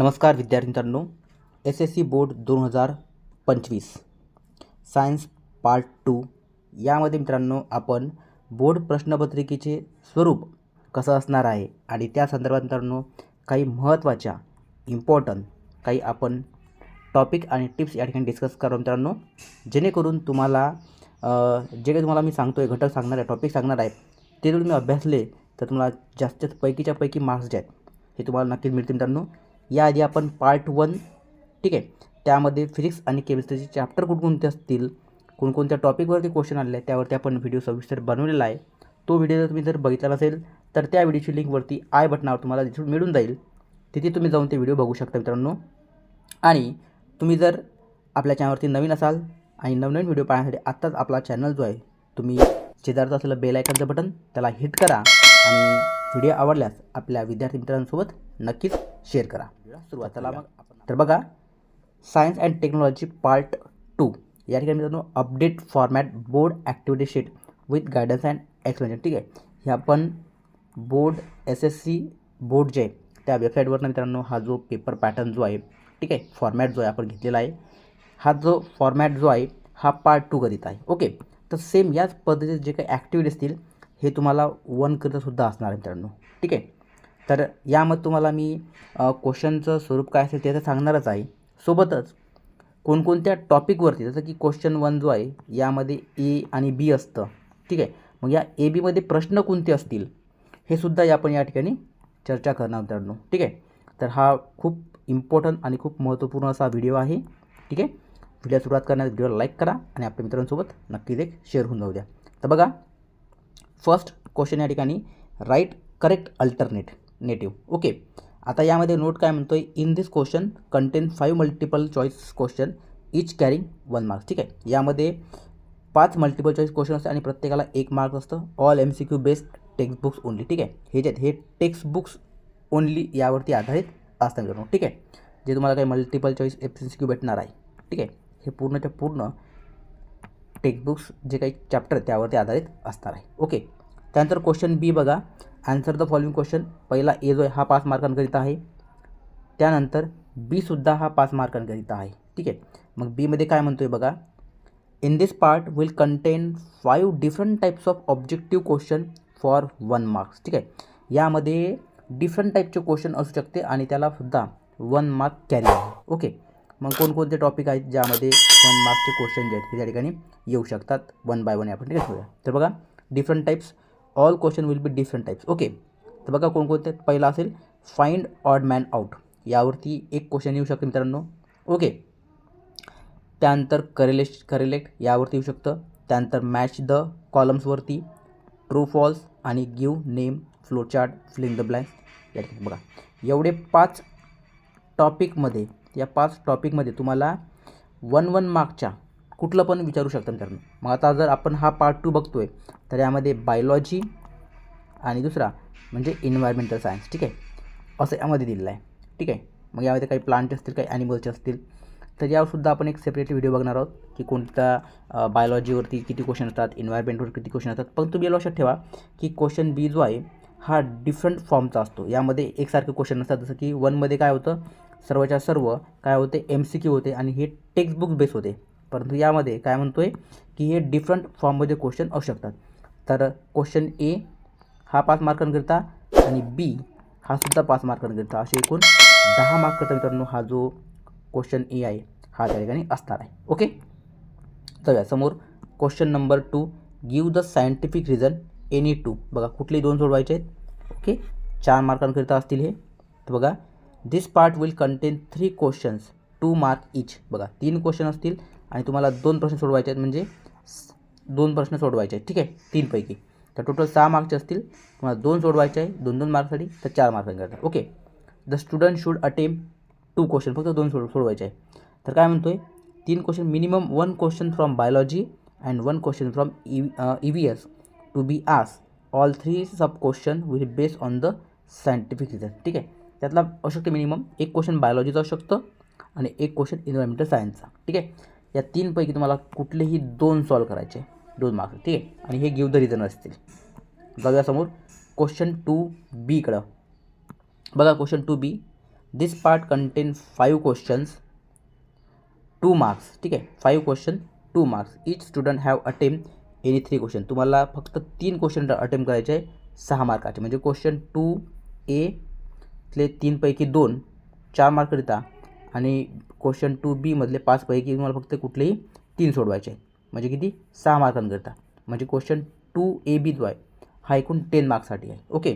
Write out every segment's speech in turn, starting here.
नमस्कार विद्यार्थी मित्रांनो एस एस सी बोर्ड दोन हजार पंचवीस सायन्स पार्ट टू. यामध्ये मित्रांनो आपण बोर्ड प्रश्नपत्रिकेचे स्वरूप कसं असणार आहे आणि त्या संदर्भात मित्रांनो काही महत्त्वाच्या इम्पॉर्टंट काही आपण टॉपिक आणि टिप्स या ठिकाणी डिस्कस करू मित्रांनो. जेणेकरून तुम्हाला जे काही तुम्हाला मी सांगतो आहे घटक सांगणार आहे टॉपिक सांगणार आहे ते जर तुम्ही अभ्यासले तर तुम्हाला जास्तीत पैकीच्या पैकी मार्क्स जे आहेत हे तुम्हाला नक्कीच मिळतील मित्रांनो. याआधी आपण पार्ट वन ठीक आहे? त्यामध्ये फिजिक्स आणि केमिस्ट्रीचे चॅप्टर कोणकोणते असतील? कोणकोणत्या टॉपिकवरती क्वेश्चन आलेले आहे त्यावरती आपण व्हिडिओ सविस्तर बनवलेला आहे. तो व्हिडिओ जर तुम्ही जर बघितला नसेल तर त्या व्हिडिओची लिंकवरती आय बटनावर तुम्हाला तिथून मिळून जाईल. तिथे तुम्ही जाऊन ते व्हिडिओ बघू शकता मित्रांनो. आणि तुम्ही जर आपल्या चॅनलवरती नवीन असाल आणि नवनवीन व्हिडिओ पाहण्यासाठी आत्ताच आपला चॅनल जो आहे तुम्ही शेजारचं असलेलं बेल आयकनचं बटन त्याला हिट करा. आणि व्हिडिओ आवडल्यास आपल्या विद्यार्थी मित्रांसोबत नक्कीच शेअर करा. सुरुवातीला मग तर बघा science and technology part two या ठिकाणी मित्रांनो update format board activity sheet with guidance and explanation ठीक आहे? हे आपण board S S C board जे आहे त्या वेबसाईटवरनं मित्रांनो हा जो पेपर पॅटर्न जो आहे ठीक आहे? फॉर्मॅट जो आहे आपण घेतलेला आहे. हा जो फॉर्मॅट जो आहे हा पार्ट टू करीत आहे. ओके? तर सेम याच पद्धतीचे जे काही ॲक्टिव्हिटी असतील हे तुम्हाला वन सुद्धा असणार आहे मित्रांनो. ठीक आहे? तर यामध्ये तुम्हाला मी क्वेश्चनचं स्वरूप काय असेल ते तर सांगणारच आहे. सोबतच कोणकोणत्या टॉपिकवरती जसं की क्वेश्चन वन जो आहे यामध्ये ए आणि बी असतं. ठीक आहे? मग या ए बीमध्ये प्रश्न कोणते असतील हे सुद्धा या आपण या ठिकाणी चर्चा करणार मित्रांनो. ठीक आहे? तर हा खूप इम्पॉर्टंट आणि खूप महत्त्वपूर्ण असा व्हिडिओ आहे. ठीक आहे? व्हिडिओ सुरुवात करण्यास व्हिडिओला लाईक करा आणि आपल्या मित्रांसोबत नक्कीच एक शेअर होऊन जाऊ द्या. तर बघा फर्स्ट क्वेश्चन या ठिकाणी right correct alternate native okay. आता यामध्ये नोट काय म्हणतो आहे in this question contain five multiple choice question each carrying one marks ठीक आहे? यामध्ये पाच मल्टिपल चॉईस क्वेश्चन असते आणि प्रत्येकाला एक मार्क असतं. All M C Q based text books only ठीक आहे? हे जे आहेत हे टेक्स्ट बुक्स ओनली यावरती आधारित असतात मित्रांनो. ठीक आहे? जे तुम्हाला काही multiple choice M C Q भेटणार आहे. ठीक आहे? हे पूर्णच्या पूर्ण टेक्स्टबुक्स जे काही चॅप्टर त्यावरती आधारित असणार आहे. ओके? त्यानंतर क्वेश्चन बी बघा. आन्सर द फॉलोइंग क्वेश्चन पहिला ए जो आहे हा पाच मार्कांकरिता आहे. त्यानंतर बीसुद्धा हा पाच मार्कांकरिता आहे. ठीक आहे? मग बीमध्ये काय म्हणतो आहे बघा. In this part will contain five different types of objective question for one marks ठीक आहे? यामध्ये डिफरंट टाईपचे क्वेश्चन असू शकते आणि त्यालासुद्धा वन मार्क कॅरी आहे. ओके? मग कोणकोणते टॉपिक आहेत ज्यामध्ये वन मार्क्सचे क्वेश्चन जे आहेत त्या ठिकाणी येऊ शकतात. वन बाय वन आपण ठीक आहे तर बघा different types all question will be different types okay तर बघा कोणकोणते पहिला असेल फाइंड ऑड मॅन आउट यावरती एक क्वेश्चन येऊ शकतो मित्रांनो. ओके त्यानंतर करेलेश करेलेक्ट यावरती येऊ शकतं. त्यानंतर मॅच द कॉलम्सवरती ट्रू फॉल्स आणि give name flowchart filling the blank या ठिकाणी बघा. एवढे पाच टॉपिकमध्ये या पाच टॉपिकमध्ये तुम्हाला वन वन मार्कच्या कुठलं पण विचारू शकता मित्रांनो. मग आता जर आपण हा पार्ट टू बघतो आहे तर यामध्ये बायोलॉजी आणि दुसरा म्हणजे इन्व्हायरमेंटल सायन्स ठीक आहे? असं यामध्ये दिलेलं आहे ठीक आहे? मग यामध्ये काही प्लांट असतील काही ॲनिमल्सचे असतील तर यावरसुद्धा आपण एक सेपरेट व्हिडिओ बघणार आहोत की कोणत्या बायोलॉजीवरती किती क्वेश्चन असतात इन्व्हायरमेंटवर किती क्वेश्चन असतात. पण तुम्ही लक्षात ठेवा की क्वेश्चन बी जो आहे हा डिफरंट फॉर्मचा असतो. यामध्ये एकसारखे क्वेश्चन नसतात. जसं की वनमध्ये काय होतं सर्वच्या सर्व काय होते एम सी क्यू होते आणि हे टेक्स्टबुक बेस होते. परंतु यामध्ये काय म्हणतो आहे की हे डिफरंट फॉर्ममध्ये क्वेश्चन असू शकतात. तर क्वेश्चन ए हा पाच मार्कांकरिता आणि बी हा सुद्धा पाच मार्कांकरिता असे एकूण दहा मार्ककरिता मित्रांनो हा जो क्वेश्चन ए आहे हा त्या ठिकाणी असणार आहे. ओके जाऊया समोर question number two give the scientific reason any two बघा कुठले दोन सोडवायचे आहेत. ओके चार मार्कांकरिता असतील हे. तर बघा this part will contain three questions two mark each बघा तीन क्वेश्चन असतील आणि तुम्हाला दोन प्रश्न सोडवायचे आहेत. म्हणजे दोन प्रश्न सोडवायचे आहेत. ठीक आहे? तीनपैकी. तर टोटल सहा मार्क्सचे असतील. तुम्हाला दोन सोडवायचे आहे. दोन दोन मार्कसाठी तर चार मार्कांकरता okay the student should attempt two question फक्त दोन सोड सोडवायचे आहे. तर काय म्हणतो आहे तीन question minimum one question from biology and one question from E E V S two B as all three sub question will base on the scientific reason ठीक आहे? त्यातला असू शकते मिनिमम एक क्वेश्चन बायोलॉजीचा असू शकतं आणि एक क्वेश्चन इन्व्हायरमेंटल सायन्सचा ठीक आहे? या तीनपैकी तुम्हाला कुठलेही दोन सॉल्व करायचे. दोन मार्क्स ठीक आहे आणि हे गिव द रिझन असतील. बघा समोर क्वेश्चन टू बीकडं बघा question two B this part contain five questions two marks ठीक आहे? Five question two marks each student have attempt any three question तुम्हाला फक्त तीन क्वेश्चन अटेम्प्ट करायचे आहे सहा मार्काचे म्हणजे क्वेश्चन टू एतले तीनपैकी दोन चार मार्ककरिता आणि क्वेश्चन टू बीमधले पाचपैकी तुम्हाला फक्त कुठलेही तीन सोडवायचे आहेत. म्हणजे किती? सहा मार्कांकरिता म्हणजे क्वेश्चन टू ए बी जो आहे हा एकूण टेन मार्क्ससाठी आहे. ओके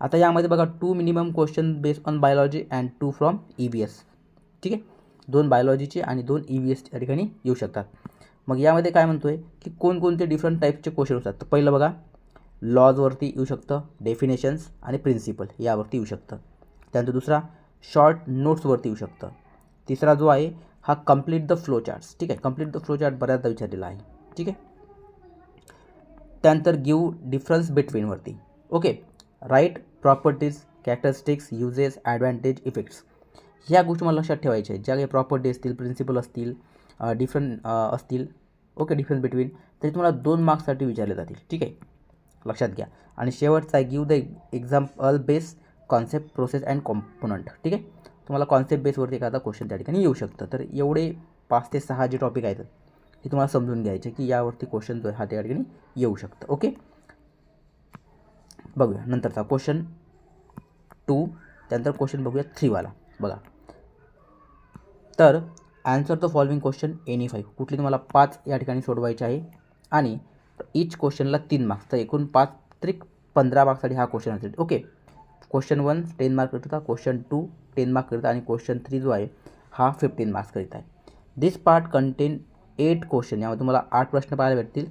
आता यामध्ये बघा two minimum question based on biology and two from E B S ठीक आहे? दोन बायोलॉजीचे आणि दोन ई बी एस या ठिकाणी येऊ शकतात. मग यामध्ये काय म्हणतो आहे की कोणकोणते डिफरंट टाईपचे क्वेश्चन असतात? तर पहिलं बघा लॉजवरती येऊ शकतं डेफिनेशन्स आणि प्रिन्सिपल यावरती येऊ शकतं. त्यानंतर दुसरा शॉर्ट नोट्सवरती येऊ शकतं. तिसरा जो आहे हा कंप्लीट द फ्लो चार्ट्स ठीक आहे? कंप्लीट द फ्लो चार्ट बऱ्याचदा विचारलेला आहे. ठीक आहे? त्यानंतर give difference बिटवीनवरती okay right properties characteristics uses advantage effects ह्या गोष्टी मला लक्षात ठेवायच्या आहेत. ज्या काही प्रॉपर्टी असतील प्रिन्सिपल असतील डिफरंट असतील ओके डिफरन्स बिटवीन तरी तुम्हाला दोन मार्क्ससाठी विचारले जातील. ठीक आहे? लक्षात घ्या. आणि शेवटचा आहे give the example based concept process and component ठीक आहे? तुम्हाला कॉन्सेप्ट बेसवरती एखादा क्वेश्चन त्या ठिकाणी येऊ शकतं. तर एवढे पाच ते सहा जे टॉपिक आहेत हे तुम्हाला समजून घ्यायचे की यावरती क्वेश्चन जो आहे हा त्या ठिकाणी येऊ शकतं. ओके बघूया. नंतरचा क्वेश्चन टू त्यानंतर क्वेश्चन बघूया थ्रीवाला बघा. तर answer the following question any five कुठली तुम्हाला पाच या ठिकाणी सोडवायचे आहे? आणि इच क्वेश्चनला तीन मार्क्स तर एकूण पाच त्रिक पंधरा मार्क्ससाठी हा क्वेश्चन असेल. Okay question one ten mark करता क्वेश्चन टू टेन मार्क करता आणि क्वेश्चन थ्री जो आहे हा फिफ्टीन मार्क्स करीत आहे. This part contain eight question यामध्ये तुम्हाला आठ प्रश्न पाहायला भेटतील.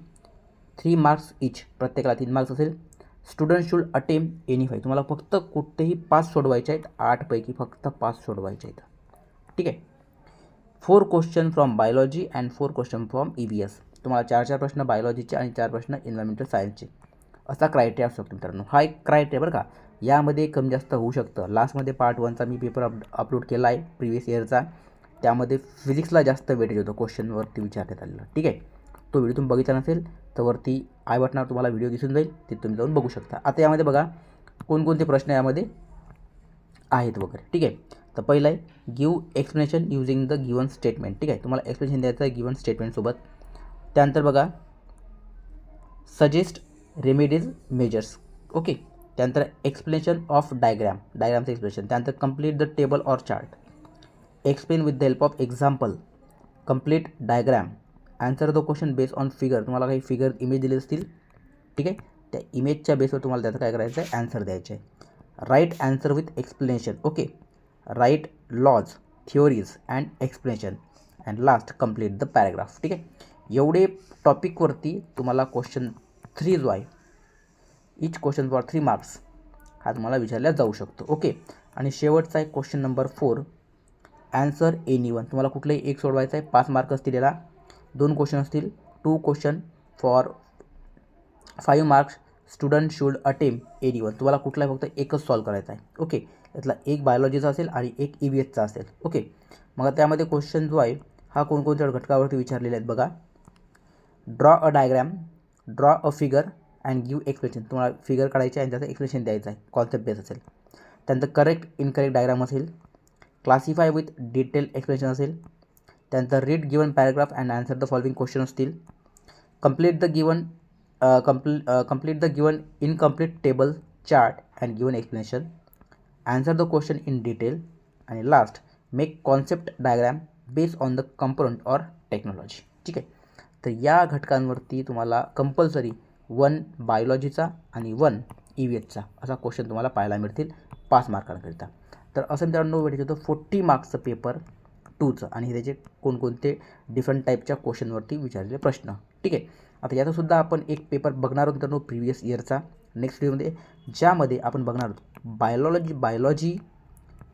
थ्री मार्क्स इच प्रत्येकाला तीन मार्क्स असेल. Student should attempt any five तुम्हाला फक्त कुठेही पाच सोडवायचे आहेत. आठपैकी फक्त पाच सोडवायचे आहेत. ठीक आहे? Four question from biology and four question from E B S तुम्हाला चार चार प्रश्न बायोलॉजीचे आणि चार प्रश्न एन्व्हायरमेंटल सायन्सचे असा क्रायटेरिया असू शकतो मित्रांनो. हा एक क्रायटेरिया बरं का. यामध्ये कमी जास्त होऊ शकतं. लास्टमध्ये पार्ट वनचा मी पेपर अप अपलोड केला आहे प्रिवियस इयरचा त्यामध्ये फिजिक्सला जास्त वेटेज होतं क्वेश्चनवरती विचारण्यात आलेलं. ठीक आहे? तो व्हिडिओ तुम्ही बघितला नसेल तर वरती आय बटनावर तुम्हाला व्हिडिओ दिसून जाईल ते तुम्ही जाऊन बघू शकता. आता यामध्ये बघा कोणकोणते प्रश्न यामध्ये आहेत वगैरे. ठीक आहे? तर पहिलं आहे give explanation using the given statement ठीक आहे? तुम्हाला एक्सप्लेनेशन द्यायचं आहे गिवन स्टेटमेंटसोबत त्यानंतर बघा सजेस्ट रेमेडीज मेजर्स ओके? त्यानंतर एक्सप्लेनेशन ऑफ डायग्रॅम डायग्रामचं एक्सप्लेनेशन त्यानंतर complete the table or chart explain with the help of example complete diagram answer the question based on figure तुम्हाला काही फिगर इमेज दिले असतील ठीक आहे? त्या इमेजच्या बेसवर तुम्हाला त्याचं काय करायचं आहे ॲन्सर द्यायचे आहे right answer with explanation okay right laws theories and explanation and last complete the paragraph ठीक आहे? एवढे टॉपिकवरती तुम्हाला क्वेश्चन थ्री जो आहे each question for three marks हा तुम्हाला विचारला जाऊ शकतो. ओके आणि शेवटचा आहे question number four answer any one तुम्हाला कुठलंही एक सोडवायचं आहे पाच मार्क असतील याला. दोन क्वेश्चन असतील two question for five marks student should attempt any one तुम्हाला कुठलाही फक्त एकच सॉल्व करायचा आहे. ओके त्यातला एक बायोलॉजीचा असेल आणि एक ई व्ही एसचा असेल. ओके मग त्यामध्ये क्वेश्चन जो आहे हा कोणकोणत्या घटकावरती विचारलेले आहेत बघा. Draw a diagram draw a figure and give explanation तुम्हाला फिगर काढायचे आणि त्याचं एक्सप्लेशन द्यायचं आहे. कॉन्सेप्ट बेस असेल. त्यानंतर करेक्ट इनकरेक्ट डायग्राम असेल. क्लासिफाय विथ डिटेल एक्सप्लेनेशन असेल. त्यानंतर read given paragraph and answer the following question असतील. Complete the given compli complete the given incomplete table chart and given explanation answer the question in detail आणि last make concept diagram based on the component or technology ठीक आहे? तर या घटकांवरती तुम्हाला compulsory one बायोलॉजीचा आणि one E V एचचा असा question तुम्हाला पाहायला मिळतील पाच मार्कांकरिता. तर असं मित्रांनो भेटायचं होतं फोर्टी मार्क्सचं पेपर टूचं आणि त्याचे कोणकोणते डिफरंट टाईपच्या क्वेश्चनवरती विचारलेले प्रश्न. ठीक आहे? आता याचासुद्धा आपण एक पेपर बघणार आहोत मित्रांनो प्रिव्हियस इयरचा नेक्स्ट व्हिडिओमध्ये ज्यामध्ये आपण बघणार आहोत बायोलॉजी बायोलॉजी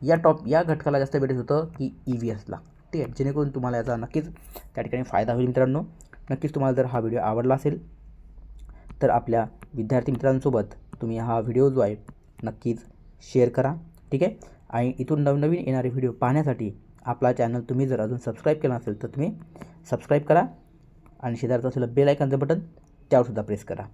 या टॉप या घटकाला जास्त भेटत होतं की ई व्ही एसला ठीक आहे? जेणेकरून तुम्हाला याचा नक्कीच त्या ठिकाणी फायदा होईल मित्रांनो. नक्कीच तुम्हाला जर हा व्हिडिओ आवडला असेल तर आपल्या विद्यार्थी मित्रांसोबत तुम्ही हा व्हिडिओ जो आहे नक्कीच शेअर करा ठीक आहे? आणि इथून नवनवीन येणारे व्हिडिओ पाहण्यासाठी आपला चॅनल तुम्ही जर अजून सबस्क्राईब केला असेल तर तुम्ही सबस्क्राईब करा आणि शेजारचं असलेलं बेल आयकनचं बटन त्यावरसुद्धा प्रेस करा.